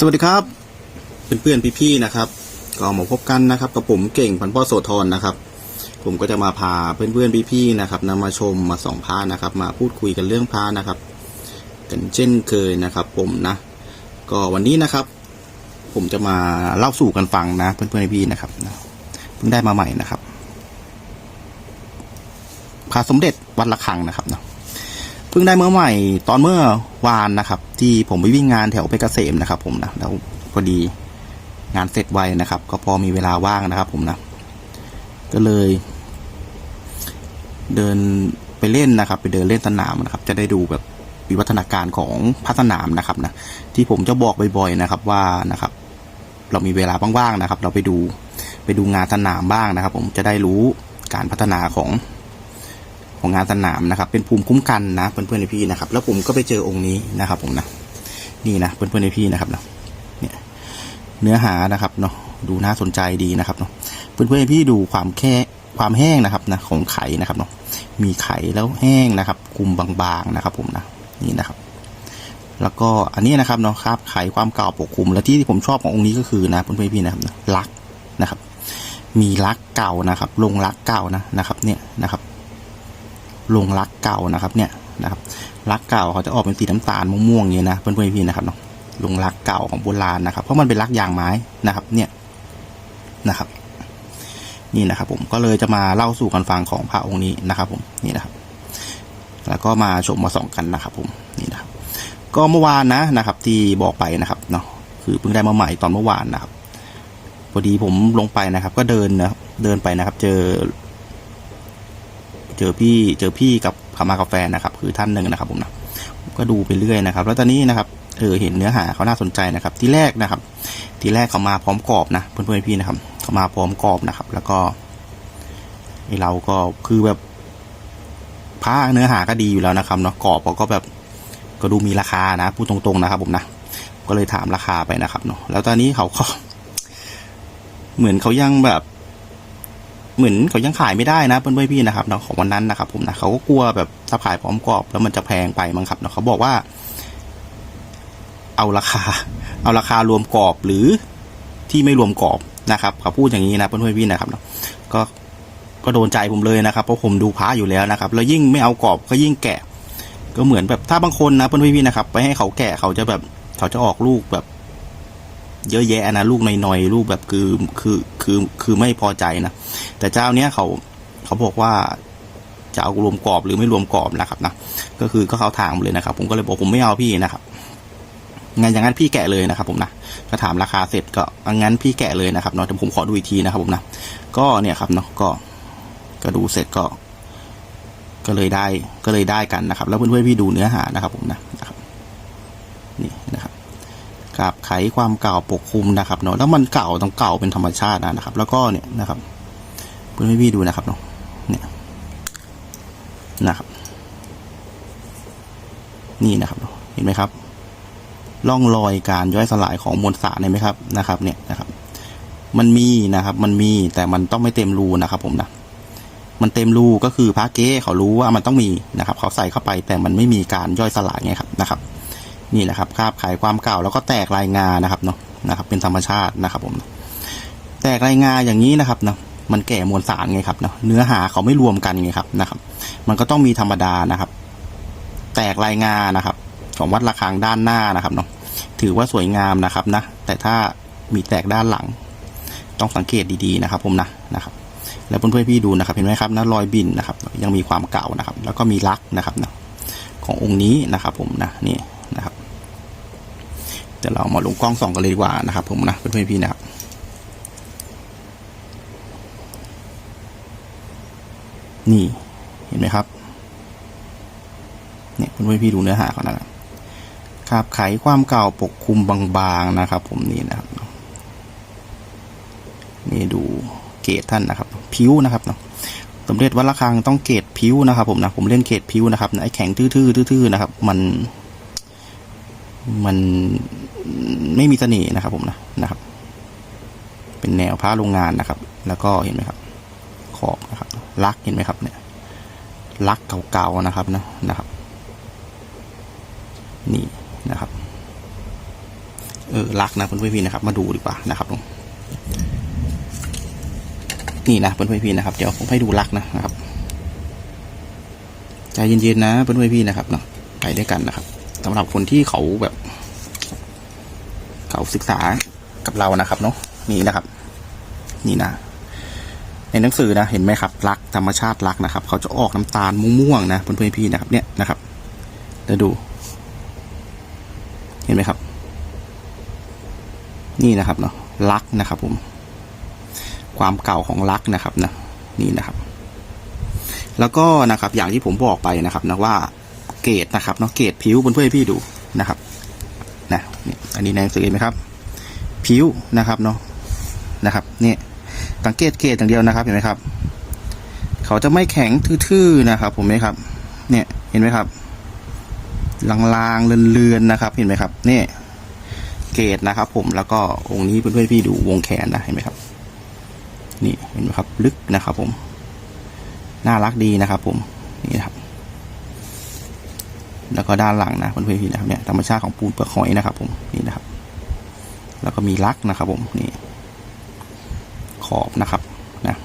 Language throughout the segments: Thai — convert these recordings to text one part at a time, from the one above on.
สวัสดีครับเพื่อนๆพี่ๆนะครับ ก็มาพบกันนะครับกับผมเก่งพันพ่อโสธรนะครับ ผมก็จะมาพาเพื่อนๆพี่ๆนะครับนำมาชมมาส่องพระนะครับ มาพูดคุยกันเรื่องพระนะครับกันเช่นเคยนะครับ ผมนะ ก็วันนี้นะครับ ผมจะมาเล่าสู่กันฟังนะเพื่อนๆพี่ๆนะครับเพิ่งได้มาใหม่นะครับพระสมเด็จวัดระฆังนะครับเนาะ เพิ่งได้เมื่อใหม่ตอนเมื่อวานนะครับ ที่ผมไปวิ่งงานแถวเพชรเกษมนะครับ ผมนะแล้วพอดีงานเสร็จไวนะครับ ก็พอมีเวลาว่างนะครับ ผมนะก็เลย เดินไปเล่นนะครับ ไปเดินเล่นสนามนะครับ จะได้ดูแบบวิวัฒนาการของพัฒนามนะครับนะที่ผมจะบอกบ่อยๆนะครับว่านะครับ เรามีเวลาว่างๆนะครับ เราไปดูไปดูงานสนามบ้างนะครับ ผมจะได้รู้การพัฒนาของ ของงานสนามนะครับ เป็นภูมิคุ้มกันนะเพื่อนๆในพี่นะครับ แล้วผมก็ไปเจอองค์นี้นะครับ ผมนะนี่นะเพื่อนๆในพี่นะครับเนาะเนี่ยเนื้อหานะครับเนาะดูน่าสนใจดีนะครับเนาะเพื่อนๆในพี่ดูความแค่ความแห้งนะครับนะของไข่นะครับเนาะมีไข่แล้วแห้งนะครับกลุ่มบางๆนะครับ ผมนะนี่นะครับแล้วก็อันนี้นะครับเนาะครับไขความเก่าปกคลุม และที่ผมชอบขององค์นี้ก็คือนะเพื่อนๆพี่นะครับลักนะครับ มีลักเก่านะครับ ลงลักเก่านะนะครับ เนี่ยนะครับ ลงรักเก่านะครับเนี่ยนะครับรักเก่าเขาจะออกเป็นสีน้ำตาลม่วงๆอย่างนี้นะเพื่อนๆพี่นะครับเนาะลงรักเก่าของโบราณนะครับ เพราะมันเป็นรักยางไม้นะครับ เนี่ยนะครับ นี่นะครับผมก็เลยจะมาเล่าสู่กันฟังของพระองค์นี้นะครับผมนี่นะครับ แล้วก็มาชมมาส่องกันนะครับ ผมนี่นะครับ ก็เมื่อวานนะนะครับ ที่บอกไปนะครับเนาะคือเพิ่งได้มาใหม่ตอนเมื่อวานนะครับพอดีผมลงไปนะครับ ก็เดินนะเดินไปนะครับ เจอ เจอพี่เจอพี่กับขามากาแฟนะครับ คือท่านหนึ่งนะครับผมนะก็ดูไปเรื่อยนะครับ แล้วตอนนี้นะครับเออเห็นเนื้อหาเขาน่าสนใจนะครับ ที่แรกนะครับ ที่แรกเขามาพร้อมกรอบนะเพื่อนๆพี่นะครับเขามาพร้อมกรอบนะครับ แล้วก็ไอเราก็คือแบบผ้าเนื้อหาก็ดีอยู่แล้วนะครับเนาะกรอบเขาก็แบบก็ดูมีราคานะพูดตรงๆนะครับ ผมนะก็เลยถามราคาไปนะครับเนาะแล้วตอนนี้เขาก็เหมือนเขายังแบบ เหมือนเขายังขายไม่ได้นะเพื่อนๆพี่นะครับเนาะของวันนั้นนะครับ ผมนะเขาก็กลัวแบบถ้าขายพร้อมกรอบ แล้วมันจะแพงไปมั้งครับเนาะเขาบอกว่า เอาราคา เอาราคารวมกรอบหรือที่ไม่รวมกรอบนะครับเขาพูดอย่างนี้นะเพื่อนๆพี่นะครับเนาะก็ก็โดนใจผมเลยนะครับเพราะผมดูพระอยู่แล้วนะครับ แล้วยิ่งไม่เอากรอบก็ยิ่งแกะ ก็เหมือนแบบถ้าบางคนนะเพื่อนพี่นะครับ ไปให้เขาแกะเขาจะแบบเขาจะออกลูกแบบ เยอะแยะนะลูกน้อยๆลูกแบบคือคือคือคือไม่พอใจนะ แต่เจ้าเนี้ยเขาเขาบอกว่าจะเอารวมกรอบหรือไม่รวมกรอบนะครับนะก็คือก็เขาถามเลยนะครับ ผมก็เลยบอกผมไม่เอาพี่นะครับงั้นอย่างนั้นพี่แกะเลยนะครับ ผมนะก็ถามราคาเสร็จก็งั้นพี่แกะเลยนะครับเนาะแต่ผมขอดูอีกทีนะครับผมนะก็เนี่ยครับเนาะก็ก็ดูเสร็จก็ ก็เลยได้ก็เลยได้กันนะครับ แล้วเพื่อนๆพี่ดูเนื้อหานะครับ ผมนะนะครับนี่นะครับกับไขความเก่าปกคลุมนะครับเนาะแล้วมันเก่าต้องเก่าเป็นธรรมชาตินะครับ แล้วก็เนี่ยนะครับ เพื่อนพี่ดูนะครับเนาะเนี่ยนะครับ นี่นะครับเห็นไหมครับร่องรอยการย่อยสลายของมวลสารเห็นไหมครับนะครับ เนี่ยนะครับ มันมีนะครับ มันมีแต่มันต้องไม่เต็มรูนะครับ ผมนะมันเต็มรูก็คือพระเก้เขารู้ว่ามันต้องมีนะครับ เขาใส่เข้าไปแต่มันไม่มีการย่อยสลายไงครับนะครับ นี่นะครับคาบขายความเก่าแล้วก็แตกลายงานะครับเนาะนะครับ เป็นธรรมชาตินะครับ ผม แตกลายงาอย่างนี้นะครับเนาะ มันแก่มวลสารไงครับเนาะเนื้อหาเขาไม่รวมกันไงครับนะครับ มันก็ต้องมีธรรมดานะครับ แตกลายงานะครับ ของวัดระฆังด้านหน้านะครับเนาะถือว่าสวยงามนะครับนะแต่ถ้ามีแตกด้านหลัง ต้องสังเกตดีๆนะครับ ผมนะนะครับ แล้วเพื่อนๆพี่ดูนะครับ เห็นไหมครับนะรอยบินนะครับ ยังมีความเก่านะครับ แล้วก็มีลักนะครับนะขององค์นี้นะครับ ผมนะนี่นะครับเดี๋ยวเรามาลงกล้องส่องกันเลยดีกว่านะครับ ผมนะเพื่อนๆพี่นะครับ นี่เห็นไหมครับเนี่ยเพื่อนๆพี่ดูเนื้อหาเขานนะครับครับไขความเก่าปกคลุมบางๆนะครับ ผมนี่นะครับนี่ดูเกตท่านนะครับ ผิวนะครับเนาะสมเด็จวัดระฆังต้องเกตผิวนะครับผมนะผมเล่นเกตผิวนะครับไอ้แข็งทื่อๆทื่อๆนะครับ มันมันไม่มีเสน่ห์นะครับ ผมนะนะครับ เป็นแนวผ้าโรงงานนะครับ แล้วก็เห็นไหมครับ ขอบนะครับ ลักเห็นไหมครับเนี่ยลักเก่าๆนะครับนะนะครับ นี่นะครับ เอออรักนะเพื่อนๆพี่นะครับ มาดูดีกว่านะครับผมนี่นะเพื่อนๆพี่นะครับ เดี๋ยวผมให้ดูรักนะนะครับใจเย็นๆนะเพื่อนๆพี่นะครับเนาะไปด้วยกันนะครับสำหรับคนที่เขาแบบ เขาศึกษากับเรานะครับเนาะนี่นะครับ นี่นะ ในหนังสือนะเห็นไหมครับรักธรรมชาติรักนะครับ เขาจะออกน้ำตาลม่วงๆนะเพื่อนๆพี่นะครับเนี่ยนะครับเดี๋ยวดู เห็นไหมครับ นี่นะครับเนาะรักนะครับผม ความเก่าของรักนะครับนะนี่นะครับ แล้วก็นะครับ อย่างที่ผมบอกไปนะครับนะว่าเกรดนะครับเนาะเกรดผิวเพื่อนๆพี่ดูนะครับนะอันนี้ในหนังสือเห็นไหมครับ ผิวนะครับเนาะนะครับ เนี่ย สังเกตเกรดอย่างเดียวนะครับเห็นไหมครับ เขาจะไม่แข็งทื่อๆนะครับ ผมไหมครับ เนี่ยเห็นไหมครับลางๆเลือนๆนะครับ เห็นไหมครับนี่เกรดนะครับ ผมแล้วก็องค์นี้เพื่อนๆพี่ดูวงแขนนะเห็นไหมครับ นี่เห็นไหมครับ ลึกนะครับ ผม น่ารักดีนะครับ ผมนี่นครับ แล้วก็ด้านหลังนะเพื่อนๆพี่นะครับเนี่ยธรรมชาติของปูนเปลือกหอยนะครับ ผมนี่นะครับ แล้วก็มีลักนะครับ ผมนี่ ขอบนะครับนะ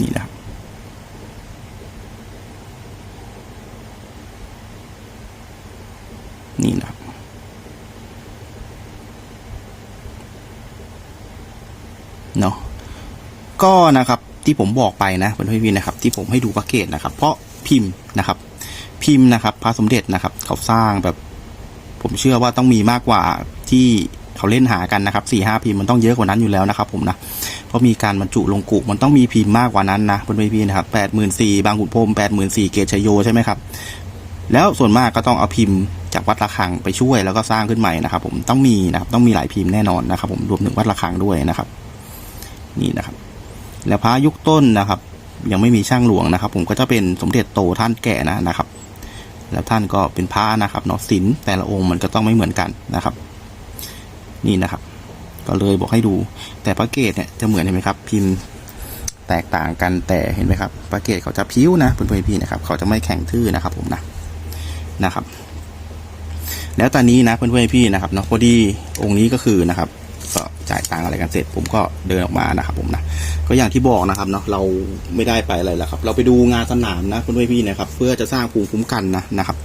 นี่นะครับนี่นะครับเนาะก็นะครับที่ผมบอกไปนะเพื่อนพี่นะครับ ที่ผมให้ดูประเกตนะครับ เพราะพิมพ์นะครับ พิมพ์นะครับพระสมเด็จนะครับ เขาสร้างแบบ ผมเชื่อว่าต้องมีมากกว่าที่ เขาเล่นหากันนะครับสี่ห้าพิมพ์มันต้องเยอะกว่านั้นอยู่แล้วนะครับผมนะเพราะมีการบรรจุลงกุมันต้องมีพิมพ์มากกว่านั้นนะเพื่อนพี่ๆนะครับแปดหมื่นสี่บางขุนพรมแปดหมื่นสี่เกตชโยใช่ไหมครับแล้วส่วนมากก็ต้องเอาพิมพ์จากวัดระฆังไปช่วยแล้วก็สร้างขึ้นใหม่นะครับ ผมต้องมีนะครับต้องมีหลายพิมพ์แน่นอนนะครับ ผมรวมถึงวัดระฆังด้วยนะครับ นี่นะครับ แล้วพระยุคต้นนะครับ ยังไม่มีช่างหลวงนะครับ ผมก็จะเป็นสมเด็จโตท่านแก่นะนะครับ แล้วท่านก็เป็นพระนะครับเนาะศิลแต่ละองค์มันก็ต้องไม่เหมือนกันนะครับ นี่นะครับ ก็เลยบอกให้ดู แต่พระเกศเนี่ยจะเหมือนเห็นไหมครับ พิมพ์แตกต่างกันแต่เห็นไหมครับพระเกศเขาจะพิ้วนะเพื่อนๆพี่นะครับ เขาจะไม่แข็งทื่อนะครับ ผมนะนะครับ แล้วตอนนี้นะเพื่อนๆพี่นะครับเนาะพอดีองค์นี้ก็คือนะครับก็จ่ายตังอะไรกันเสร็จ ผมก็เดินออกมานะครับ ผมนะก็อย่างที่บอกนะครับเนาะเราไม่ได้ไปอะไรแล้วครับ เราไปดูงานสนามนะเพื่อนๆพี่นะครับ เพื่อจะสร้างภูมิคุ้มกันนะนะครับ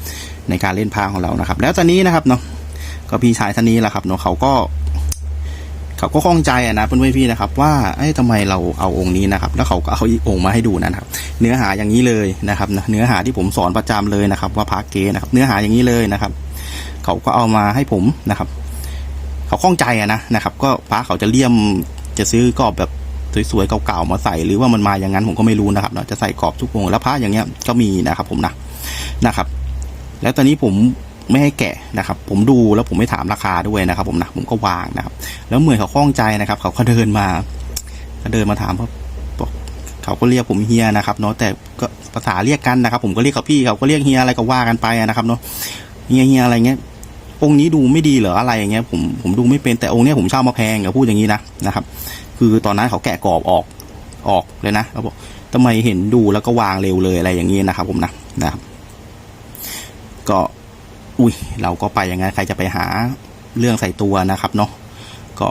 ในการเล่นพาของเรานะครับ แล้วตอนนี้นะครับเนาะ ก็พี่ชายท่านนี้แหละครับเนาะเขาก็ เขาก็ข้องใจอะนะเพื่อนๆพี่นะครับ ว่าเอ้ทำไมเราเอาองค์นี้นะครับ แล้วเขาก็เอาอีกองค์มาให้ดูนะครับ เนื้อหาอย่างนี้เลยนะครับเนื้อหาที่ผมสอนประจำเลยนะครับ ว่าพาเกนะครับ เนื้อหาอย่างนี้เลยนะครับ เขาก็เอามาให้ผมนะครับ เขาข้องใจอะนะนะครับ ก็พระเขาจะเลี่ยมจะซื้อกรอบแบบสวยๆเก่าๆมาใส่หรือว่ามันมาอย่างนั้นผมก็ไม่รู้นะครับเนาะจะใส่กรอบทุกองแล้วพระอย่างเงี้ยก็มีนะครับ ผมนะนะครับ แล้วตอนนี้ผม ไม่ให้แกะนะครับ ผมดูแล้วผมไม่ถามราคาด้วยนะครับ ผมนะผมก็วางนะครับ แล้วเหมือนเขาคล่องใจนะครับ เขาก็เดินมาเขาเดินมาถามว่าบอกเขาก็เรียกผมเฮียนะครับเนาะแต่ก็ภาษาเรียกกันนะครับ ผมก็เรียกเขาพี่เขาก็เรียกเฮียอะไรก็ว่ากันไปนะครับเนาะเฮียเฮียอะไรเงี้ยองค์นี้ดูไม่ดีเหรออะไรอย่างเงี้ยผมผมดูไม่เป็นแต่องค์เนี้ยผมเช่ามาแพงอย่าพูดอย่างนี้นะนะครับ คือตอนนั้นเขาแกะกรอบออกออกเลยนะเขาบอกทำไมเห็นดูแล้วก็วางเร็วเลยอะไรอย่างนี้นะครับ ผมนะนะครับ ก็ อุ้ยเราก็ไปยังไงใครจะไปหาเรื่องใส่ตัวนะครับเนาะก็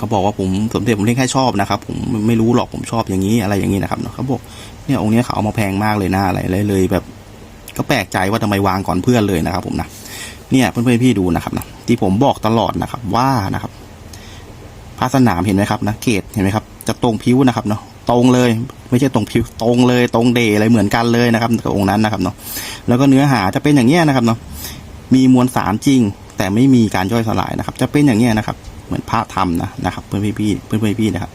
ก็บอกว่าผมสมเด็จผมเล่นแค่ชอบนะครับ ผมไม่รู้หรอกผมชอบอย่างนี้อะไรอย่างนี้นะครับเนาะเขาบอกเนี่ยองค์นี้เขาเอามาแพงมากเลยนะอะไรเลยเลยแบบ ก็แปลกใจว่าทำไมวางก่อนเพื่อนเลยนะครับ ผมนะเนี่ยเพื่อนๆพี่ดูนะครับนะที่ผมบอกตลอดนะครับ ว่านะครับพระสนามเห็นไหมครับนะเกตเห็นไหมครับ จะตรงพิ้วนะครับเนาะตรงเลย ไม่ใช่ตรงพิ้วตรงเลย ตรงเดอะไรเหมือนกันเลยนะครับกับองค์นั้นนะครับเนาะแล้วก็เนื้อหาจะเป็นอย่างเงี้ยนะครับเนาะ มีมวลสารจริง แต่ไม่มีการย่อยสลายนะครับ จะเป็นอย่างเงี้นะครับ เหมือนพระธรรมนะนะครับ เพื่อนพี่พี่เพื่อนพี่พี่นะครับ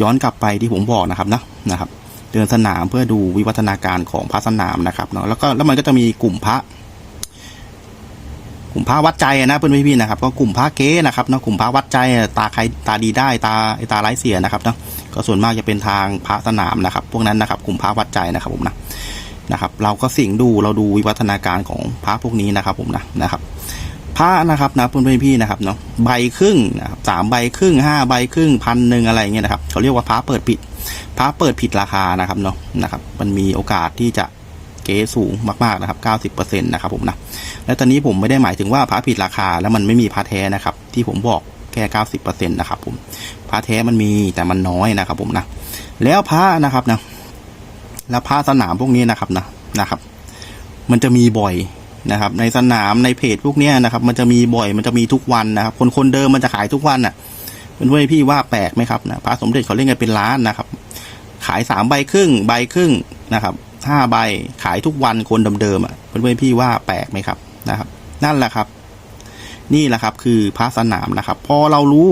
ย้อนกลับไปที่ผมบอกนะครับนะนะครับ เดินสนามเพื่อดูวิวัฒนาการของพระสนามนะครับเนาะแล้วก็แล้วมันก็จะมีกลุ่มพระกลุ่มพระวัดใจนะเพื่อนพี่ๆนะครับ ก็กลุ่มพระเก๊นะครับเนาะกลุ่มพระวัดใจตาใครตาดีได้ตาตาไร้เสียนะครับเนาะก็ส่วนมากจะเป็นทางพระสนามนะครับ พวกนั้นนะครับ กลุ่มพระวัดใจนะครับผมนะ นะครับ เราก็สิ่งดูเราดูวิวัฒนาการของพระพวกนี้นะครับ ผมนะนะครับพระนะครับนะเพื่อนพี่ๆนะครับเนาะใบครึ่งนะครับสามใบครึ่งห้าใบครึ่งพันหนึ่งอะไรเงี้ยนะครับเขาเรียกว่าพระเปิดผิดพระเปิดผิดราคานะครับเนาะนะครับ มันมีโอกาสที่จะเก๊สูงมากๆนะครับ 90%นะครับผมนะ แล้วตอนนี้ผมไม่ได้หมายถึงว่าพระผิดราคาแล้วมันไม่มีพระแท้นะครับ ที่ผมบอกแค่เก้าสิบเปอร์เซ็นต์นะครับผมพระแท้มันมีแต่มันน้อยนะครับผมนะ แล้วพระนะครับนะ แล้วพระสนามพวกนี้นะครับนะนะครับ มันจะมีบ่อยนะครับ ในสนามในเพจพวกนี้นะครับ มันจะมีบ่อยมันจะมีทุกวันนะครับ คนคนเดิมมันจะขายทุกวันอะเพื่อนๆพี่ว่าแปลกไหมครับนะพระสมเด็จเขาเล่นกันเป็นล้านนะครับ ขายสามใบครึ่งใบครึ่งนะครับห้าใบขายทุกวันคนเดิมๆอะเพื่อนๆพี่ว่าแปลกไหมครับนะครับ นั่นแหละครับ นี่แหละครับ คือพระสนามนะครับ พอเรารู้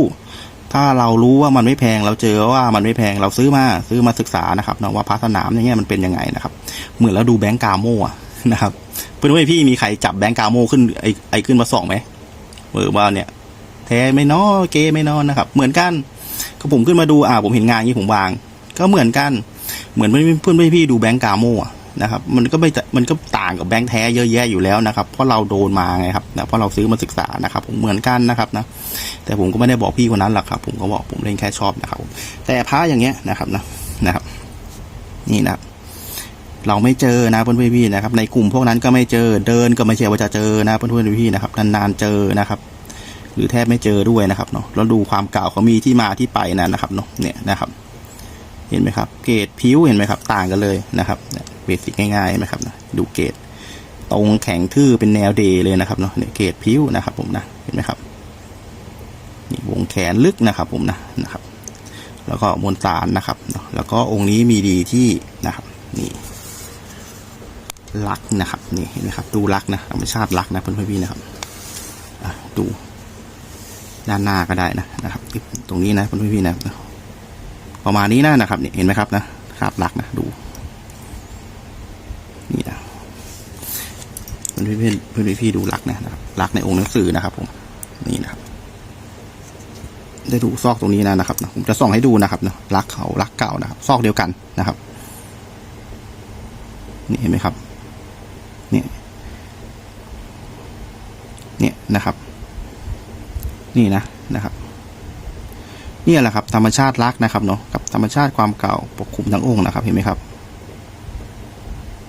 ถ้าเรารู้ว่ามันไม่แพงเราเจอว่ามันไม่แพงเราซื้อมาซื้อมาศึกษานะครับนะว่าพระสนามอย่างเงี้ยมันเป็นยังไงนะครับ เหมือนเราดูแบงก์กาโม่ะนะครับเพื่อนพี่มีใครจับแบงก์กาโม่ขึ้นไอไอขึ้นมาส่องไหมเออว่าเนี่ย แท้ไม่นอเกไม่นอนนะครับ เหมือนกันก็ผมขึ้นมาดูอ่าผมเห็นงานนี้ผมวาง ก็เหมือนกัน เหมือนเพื่อนเพื่อนพี่ดูแบงก์กาโม่ะ นะครับ มันก็ไม่มันก็ต่างกับแบงก์แท้เยอะแยะอยู่แล้วนะครับ เพราะเราโดนมาไงครับนะเพราะเราซื้อมาศึกษานะครับ ผมเหมือนกันนะครับนะ แต่ผมก็ไม่ได้บอกพี่คนนั้นหรอกครับ ผมก็บอกผมเล่นแค่ชอบนะครับ แต่พระอย่างเงี้ยนะครับนะนะครับ นี่นะครับเราไม่เจอนะเพื่อนๆพี่ๆนะครับ ในกลุ่มพวกนั้นก็ไม่เจอเดินก็ไม่ใช่ว่าจะเจอนะเพื่อนๆพี่ๆนพี่นะครับนานๆเจอนะครับ หรือแทบไม่เจอด้วยนะครับเนาะแล้วดูความเก่าเขามีที่มาที่ไปนะนะครับเนาะเนี่ยนะครับ เห็นไหมครับ เกรดผิวเห็นไหมครับ ต่างกันเลยนะครับเบสิกง่ายๆนไหมครับนะดูเกรดตรงแข็งทื่อเป็นแนวเดเลยนะครับเนาะเนี่ยเกรดผิวนะครับ ผมนะเห็นไหมครับนี่วงแขนลึกนะครับ ผมนะนะครับ แล้วก็มวลสารนะครับเนาะแล้วก็องค์นี้มีดีที่นะครับ นี่ลักนะครับนี่เห็นไหมครับดูลักนะธรรมชาติลักนะเพื่อนพี่นะครับดูด้านหน้าก็ได้นะนะครับตรงนี้นะเพื่อนพี่นะประมาณนี้นะนะครับนี่เห็นไหมครับนะครับลักนะดู นี่นะ เพื่อนๆพี่เพื่อนพี่ดูลักนะครับลักในองค์หนังสือนะครับ ผมนี่นะครับได้ดูซอกตรงนี้นะนะครับผมจะส่องให้ดูนะครับนะรักเขารักเก่านะครับ ซอกเดียวกันนะครับ นี่เห็นไหมครับ เนี่ย เนี่ยนะครับ นี่นะนะครับนี่แหละครับ ธรรมชาติรักนะครับเนาะกับธรรมชาติความเก่าปกคลุมทั้งองค์นะครับ เห็นไหมครับ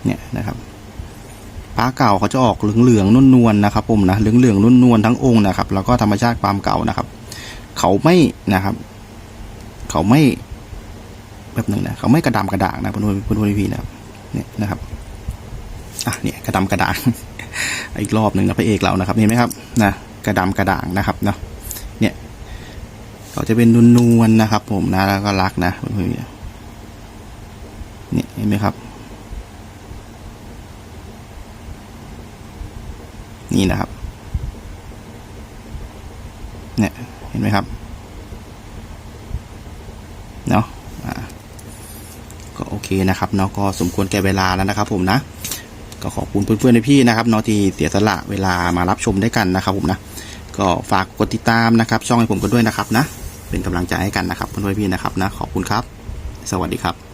เนี่ยนะครับป้าเก่าเขาจะออกเหลืองๆนุ่นวลๆนะครับผมนะเหลืองๆนุ่นวลๆทั้งองค์นะครับ แล้วก็ธรรมชาติความเก่านะครับ เขาไม่นะครับ เขาไม่แบบหนึ่งนะเขาไม่กระดำกระด่างนะเพื่อนเพื่อนพี่นะครับเนี่ยนะครับอะเนี่ยกระดำกระด่างอีกรอบหนึ่งนะพระเอกเรานะครับเห็นไหมครับนะกระดำกระด่างนะครับเนาะเนี่ยเขาจะเป็นนวลๆนะครับ ผมนะแล้วก็รักนะเพื่อนเนี่ยเห็นไหมครับ นี่นะครับ เนี่ย เห็นไหมครับ เนาะก็โอเคนะครับเนาะก็สมควรแก่เวลาแล้วนะครับ ผมนะ ก็ขอบคุณเพื่อนๆในพี่นะครับเนาะที่เสียสละเวลามารับชมด้วยกันนะครับ ผมนะ ก็ฝากกดติดตามนะครับ ช่องให้ผมกันด้วยนะครับนะ เป็นกำลังใจให้กันนะครับเพื่อนๆพี่นะครับนะ ขอบคุณครับ สวัสดีครับ